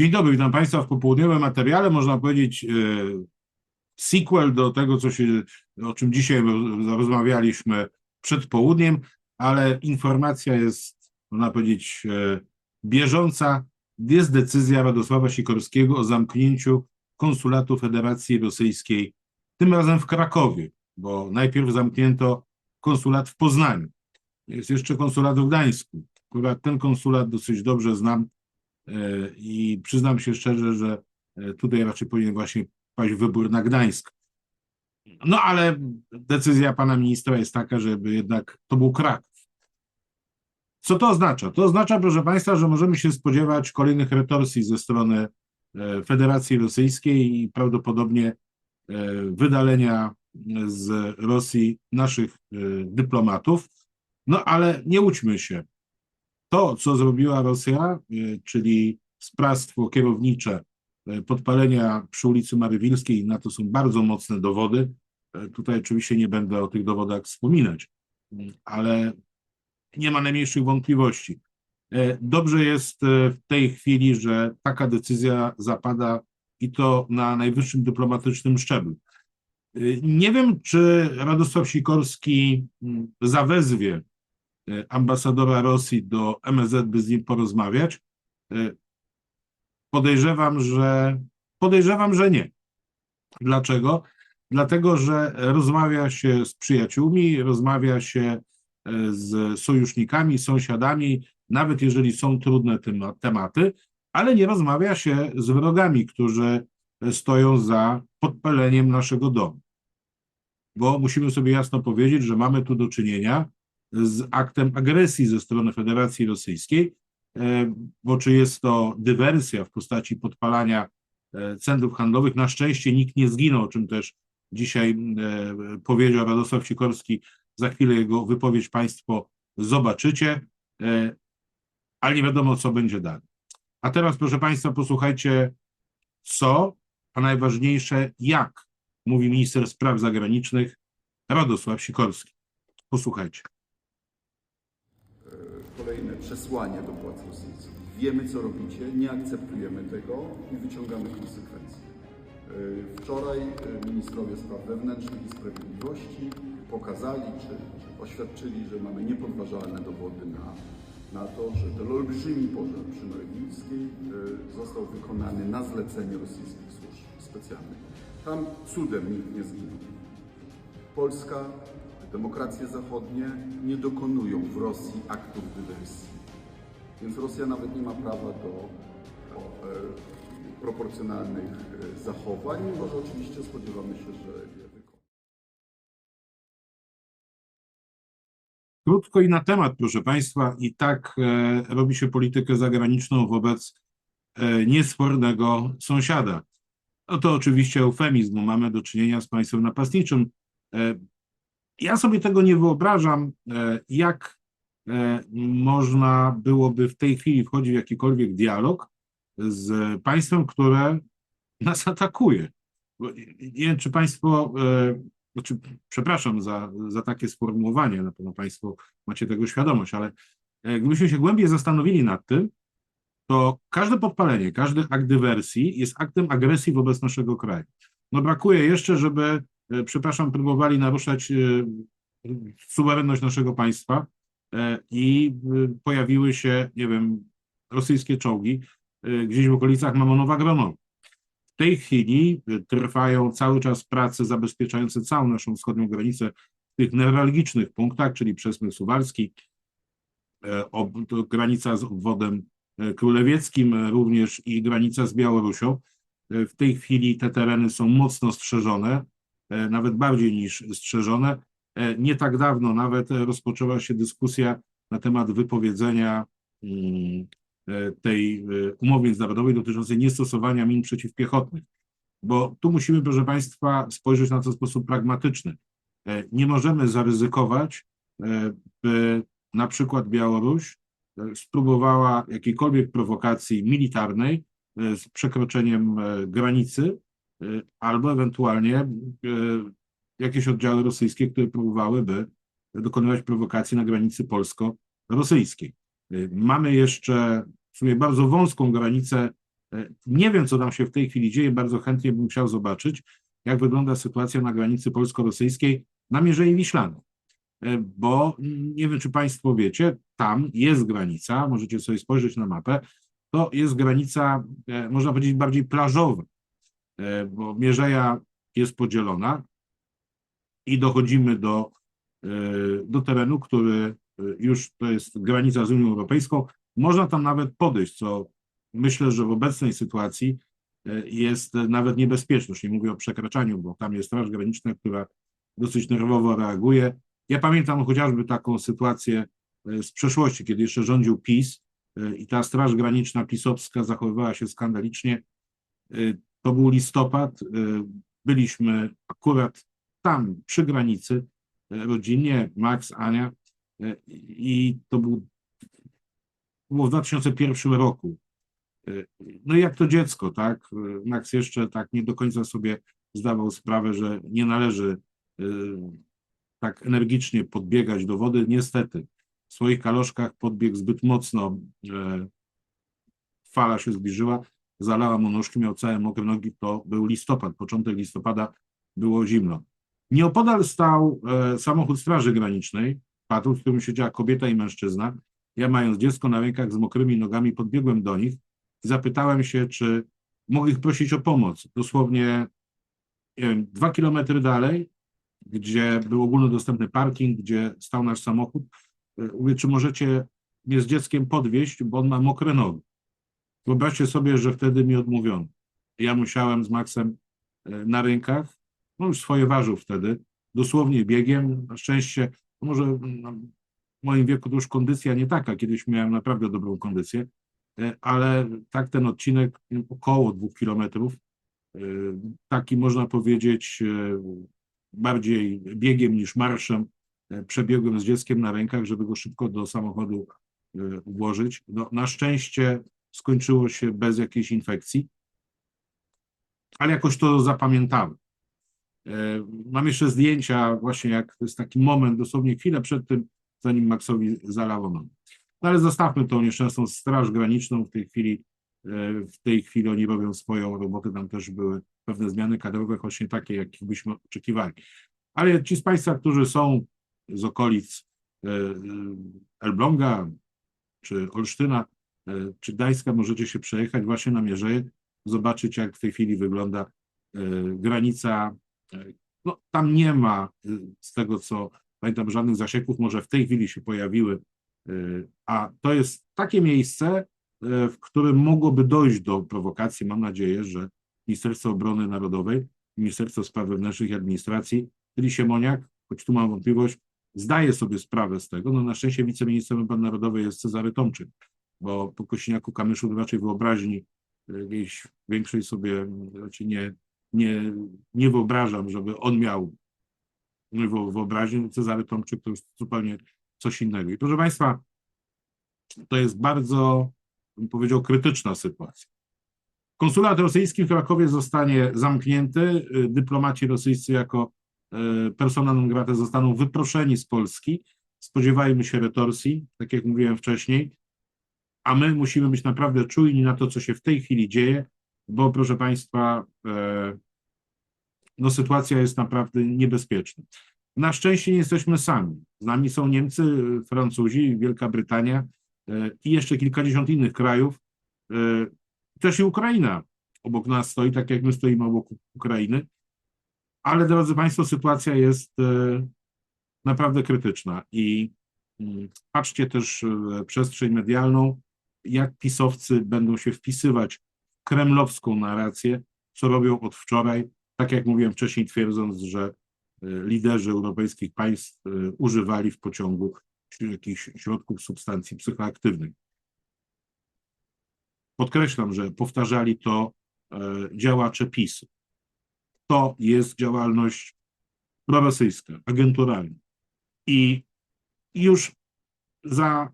Dzień dobry, witam Państwa w popołudniowym materiale, można powiedzieć e, sequel do tego, co się, o czym dzisiaj roz- rozmawialiśmy przed południem, ale informacja jest, można powiedzieć, e, bieżąca. Jest decyzja Radosława Sikorskiego o zamknięciu konsulatu Federacji Rosyjskiej, tym razem w Krakowie, bo najpierw zamknięto konsulat w Poznaniu. Jest jeszcze konsulat w Gdańsku. Akurat ten konsulat dosyć dobrze znam i przyznam się szczerze, że e, tutaj raczej powinien właśnie paść wybór na Gdańsk. No ale decyzja pana ministra jest taka, żeby jednak to był Kraków. Co to oznacza? To oznacza, proszę państwa, że możemy się spodziewać kolejnych retorsji ze strony e, Federacji Rosyjskiej i prawdopodobnie e, wydalenia z Rosji naszych e, dyplomatów. No ale nie łudźmy się. To, co zrobiła Rosja, y, czyli sprawstwo kierownicze y, podpalenia przy ulicy Marywilskiej, na to są bardzo mocne dowody. Y, Tutaj oczywiście nie będę o tych dowodach wspominać, y, ale nie ma najmniejszych wątpliwości. Dobrze jest w tej chwili, że taka decyzja zapada i to na najwyższym dyplomatycznym szczeblu. Nie wiem, czy Radosław Sikorski mm, zawezwie e, ambasadora Rosji do MSZ, by z nim porozmawiać? E, Podejrzewam, że podejrzewam, że nie. Dlaczego? Dlatego, że rozmawia się z przyjaciółmi, rozmawia się e, z sojusznikami, sąsiadami, nawet jeżeli są trudne tema- tematy, ale nie rozmawia się z wrogami, którzy stoją za podpaleniem naszego domu. Bo musimy sobie jasno powiedzieć, że mamy tu do czynienia z aktem agresji ze strony Federacji Rosyjskiej, e, bo czy jest to dywersja w postaci podpalania e, centrów handlowych, na szczęście nikt nie zginął, o czym też dzisiaj e, powiedział Radosław Sikorski, za chwilę jego wypowiedź Państwo zobaczycie, ale nie wiadomo, co będzie dalej. A teraz, proszę Państwa, posłuchajcie, co, a najważniejsze, jak mówi minister spraw zagranicznych Radosław Sikorski. Posłuchajcie. Kolejne przesłanie do władz rosyjskich. Wiemy, co robicie, nie akceptujemy tego i wyciągamy konsekwencje. Yy, Wczoraj yy, ministrowie spraw wewnętrznych i sprawiedliwości pokazali, czy, czy oświadczyli, że mamy niepodważalne dowody na, na to, że ten olbrzymi pożar przy yy, został wykonany na zlecenie rosyjskich służb specjalnych. Tam cudem nikt nie zginął. Polska, demokracje zachodnie nie dokonują w Rosji aktów dywersji. Więc Rosja nawet nie ma prawa do e, proporcjonalnych e, zachowań, mimo że oczywiście spodziewamy się, że je wykona. Krótko i na temat, proszę Państwa, i tak e, robi się politykę zagraniczną wobec e, niespornego sąsiada. No to oczywiście eufemizm, mamy do czynienia z państwem napastniczym. Ja sobie tego nie wyobrażam, e, jak e, można byłoby w tej chwili wchodzić w jakikolwiek dialog z państwem, które nas atakuje. Nie wiem, czy Państwo, e, znaczy, przepraszam za, za takie sformułowanie, na pewno Państwo macie tego świadomość, ale gdybyśmy się głębiej zastanowili nad tym, to każde podpalenie, każdy akt dywersji jest aktem agresji wobec naszego kraju. No brakuje jeszcze, żeby, przepraszam, próbowali naruszać e, suwerenność naszego państwa e, i e, pojawiły się, nie wiem, rosyjskie czołgi e, gdzieś w okolicach Mamonowa Gronowa. W tej chwili e, trwają cały czas prace zabezpieczające całą naszą wschodnią granicę w tych newralgicznych punktach, czyli Przesmyk Suwalski, e, granica z obwodem e, królewieckim, e, również i granica z Białorusią. E, W tej chwili te tereny są mocno strzeżone, e, nawet bardziej niż strzeżone. E, Nie tak dawno nawet e, rozpoczęła się dyskusja na temat wypowiedzenia mm, e, tej e, umowy międzynarodowej dotyczącej niestosowania min przeciwpiechotnych. Bo tu musimy, proszę Państwa, spojrzeć na to w sposób pragmatyczny. E, Nie możemy zaryzykować, e, by na przykład Białoruś e, spróbowała jakiejkolwiek prowokacji militarnej e, z przekroczeniem e, granicy, e, albo ewentualnie e, jakieś oddziały rosyjskie, które próbowałyby dokonywać prowokacji na granicy polsko-rosyjskiej. Y, Mamy jeszcze w sumie bardzo wąską granicę Nie wiem, co tam się w tej chwili dzieje, bardzo chętnie bym chciał zobaczyć, jak wygląda sytuacja na granicy polsko-rosyjskiej na Mierzei Wiślanej. Bo nie wiem, czy Państwo wiecie, tam jest granica, możecie sobie spojrzeć na mapę, to jest granica, można powiedzieć, bardziej plażowa, bo Mierzeja jest podzielona i dochodzimy do, e, do terenu, który e, już to jest granica z Unią Europejską. Można tam nawet podejść, co myślę, że w obecnej sytuacji e, jest nawet niebezpieczne. Już nie mówię o przekraczaniu, bo tam jest Straż Graniczna, która dosyć nerwowo reaguje. Ja pamiętam chociażby taką sytuację e, z przeszłości, kiedy jeszcze rządził PiS e, i ta Straż Graniczna pisowska zachowywała się skandalicznie. To był listopad, e, byliśmy akurat tam przy granicy e, rodzinnie, Max, Ania e, i to był było w 2001 roku. No jak to dziecko, tak? Max jeszcze tak nie do końca sobie zdawał sprawę, że nie należy tak energicznie podbiegać do wody. Niestety, w swoich kaloszkach podbiegł zbyt mocno. Fala się zbliżyła, zalała mu nóżki, miał całe mokre nogi. To był listopad, początek listopada, było zimno. Nieopodal stał e, samochód Straży Granicznej, patrol, w którym siedziała kobieta i mężczyzna. Ja, mając dziecko na rękach z mokrymi nogami, podbiegłem do nich i zapytałem się, czy mogę ich prosić o pomoc. Dosłownie nie wiem, dwa kilometry dalej, gdzie był ogólnodostępny parking, gdzie stał nasz samochód. E, Mówię, czy możecie mnie z dzieckiem podwieźć, bo on ma mokre nogi. Wyobraźcie sobie, że wtedy mi odmówiono. Ja musiałem z Maxem e, na rękach, no już swoje ważył wtedy, dosłownie biegiem. Na szczęście, no może no, w moim wieku to już kondycja nie taka, kiedyś miałem naprawdę dobrą kondycję, e, ale tak ten odcinek około dwóch kilometrów, e, taki można powiedzieć bardziej biegiem niż marszem, przebiegłem z dzieckiem na rękach, żeby go szybko do samochodu włożyć. No, na szczęście skończyło się bez jakiejś infekcji, ale jakoś to zapamiętałem. E, Mam jeszcze zdjęcia, właśnie jak to jest taki moment, dosłownie chwilę przed tym, zanim Maxowi zalało. No ale zostawmy tą nieszczęsną Straż Graniczną. W tej chwili, e, w tej chwili oni robią swoją robotę. Tam też były pewne zmiany kadrowe, choć nie takie, jakich byśmy oczekiwali. Ale ci z Państwa, którzy są z okolic e, Elbląga, czy Olsztyna, czy Gdańska, możecie się przejechać właśnie na Mierzeję, zobaczyć, jak w tej chwili wygląda e, granica. E, No, tam nie ma, e, z tego co pamiętam, żadnych zasieków, może w tej chwili się pojawiły, e, a to jest takie miejsce, e, w którym mogłoby dojść do prowokacji. Mam nadzieję, że Ministerstwo Obrony Narodowej, Ministerstwo Spraw Wewnętrznych i Administracji, czyli Siemoniak, choć tu mam wątpliwość, zdaje sobie sprawę z tego. No na szczęście wiceministrem obrony narodowej jest Cezary Tomczyk, bo po Kośniaku Kamyszu to raczej wyobraźni e, jakiejś większej sobie raczej nie, nie, nie wyobrażam, żeby on miał wyobraźnię. Cezary Tomczyk to już zupełnie coś innego. I proszę Państwa, to jest bardzo, bym powiedział, krytyczna sytuacja. Konsulat rosyjski w Krakowie zostanie zamknięty. y, Dyplomaci rosyjscy jako y, persona non grata zostaną wyproszeni z Polski. Spodziewajmy się retorsji, tak jak mówiłem wcześniej, a my musimy być naprawdę czujni na to, co się w tej chwili dzieje, bo proszę Państwa, e, no sytuacja jest naprawdę niebezpieczna. Na szczęście nie jesteśmy sami. Z nami są Niemcy, Francuzi, Wielka Brytania e, i jeszcze kilkadziesiąt innych krajów. E, Też i Ukraina obok nas stoi, tak jak my stoimy obok Ukrainy. Ale drodzy Państwo, sytuacja jest naprawdę krytyczna i mm, patrzcie też w przestrzeń medialną, jak pisowcy będą się wpisywać w kremlowską narrację, co robią od wczoraj, tak jak mówiłem wcześniej, twierdząc, że e, liderzy europejskich państw e, używali w pociągu jakichś środków substancji psychoaktywnych. Podkreślam, że powtarzali to e, działacze PiS. To jest działalność prorosyjska, agenturalna. I już za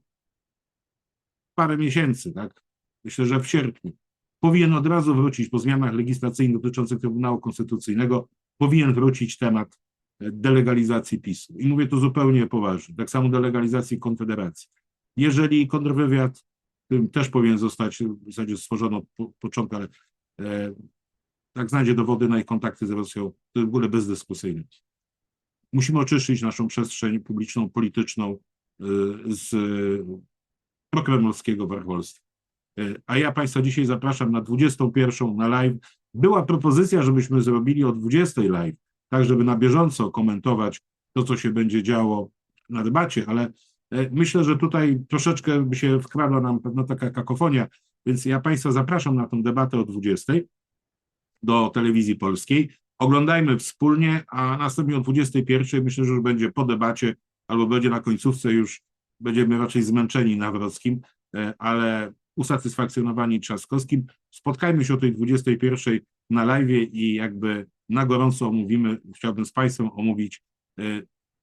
parę miesięcy, tak, myślę, że w sierpniu, powinien od razu wrócić po zmianach legislacyjnych dotyczących Trybunału Konstytucyjnego, powinien wrócić temat e, delegalizacji PiSu. I mówię to zupełnie poważnie. Tak samo delegalizacji Konfederacji. Jeżeli kontrwywiad którym też powinien zostać w zasadzie stworzony od po- początku, ale e, jak znajdzie dowody na ich kontakty z Rosją, to w ogóle bezdyskusyjne. Musimy oczyścić naszą przestrzeń publiczną, polityczną y, z prokremlowskiego warholstwa. Y, A ja Państwa dzisiaj zapraszam na 21 na live. Była propozycja, żebyśmy zrobili o 20 live, tak żeby na bieżąco komentować to, co się będzie działo na debacie, ale e, myślę, że tutaj troszeczkę by się wkradła nam pewna taka kakofonia, więc ja Państwa zapraszam na tę debatę o 20 do telewizji polskiej. Oglądajmy wspólnie, a następnie o 21 myślę, że już będzie po debacie albo będzie na końcówce już będziemy raczej zmęczeni Nawrockim, e, ale usatysfakcjonowani Trzaskowskim. Spotkajmy się o tej 21 na live i jakby na gorąco omówimy, chciałbym z Państwem omówić, e,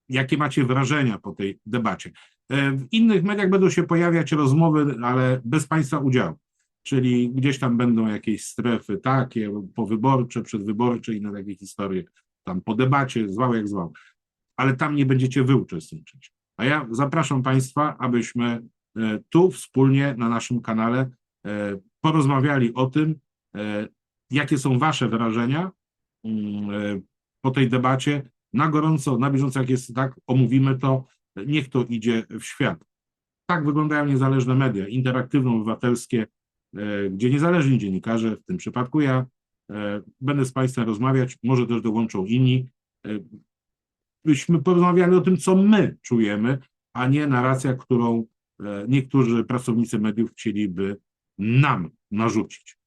jakie macie wrażenia po tej debacie. E, W innych mediach będą się pojawiać rozmowy, ale bez Państwa udziału czyli gdzieś tam będą jakieś strefy takie, powyborcze, przedwyborcze, inne takie historie, tam po debacie, zwał jak zwał, ale tam nie będziecie wy uczestniczyć. A ja zapraszam Państwa, abyśmy e, tu wspólnie na naszym kanale e, porozmawiali o tym, e, jakie są Wasze wrażenia mm, po tej debacie. Na gorąco, na bieżąco, jak jest tak, omówimy to, niech to idzie w świat. Tak wyglądają niezależne media, interaktywno-obywatelskie, gdzie niezależni dziennikarze, w tym przypadku ja, będę z Państwem rozmawiać, może też dołączą inni, byśmy porozmawiali o tym, co my czujemy, a nie narracja, którą e, niektórzy pracownicy mediów chcieliby nam narzucić.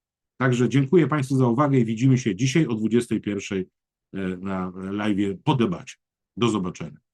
Także dziękuję Państwu za uwagę i widzimy się dzisiaj o 21 e, na live po debacie. Do zobaczenia.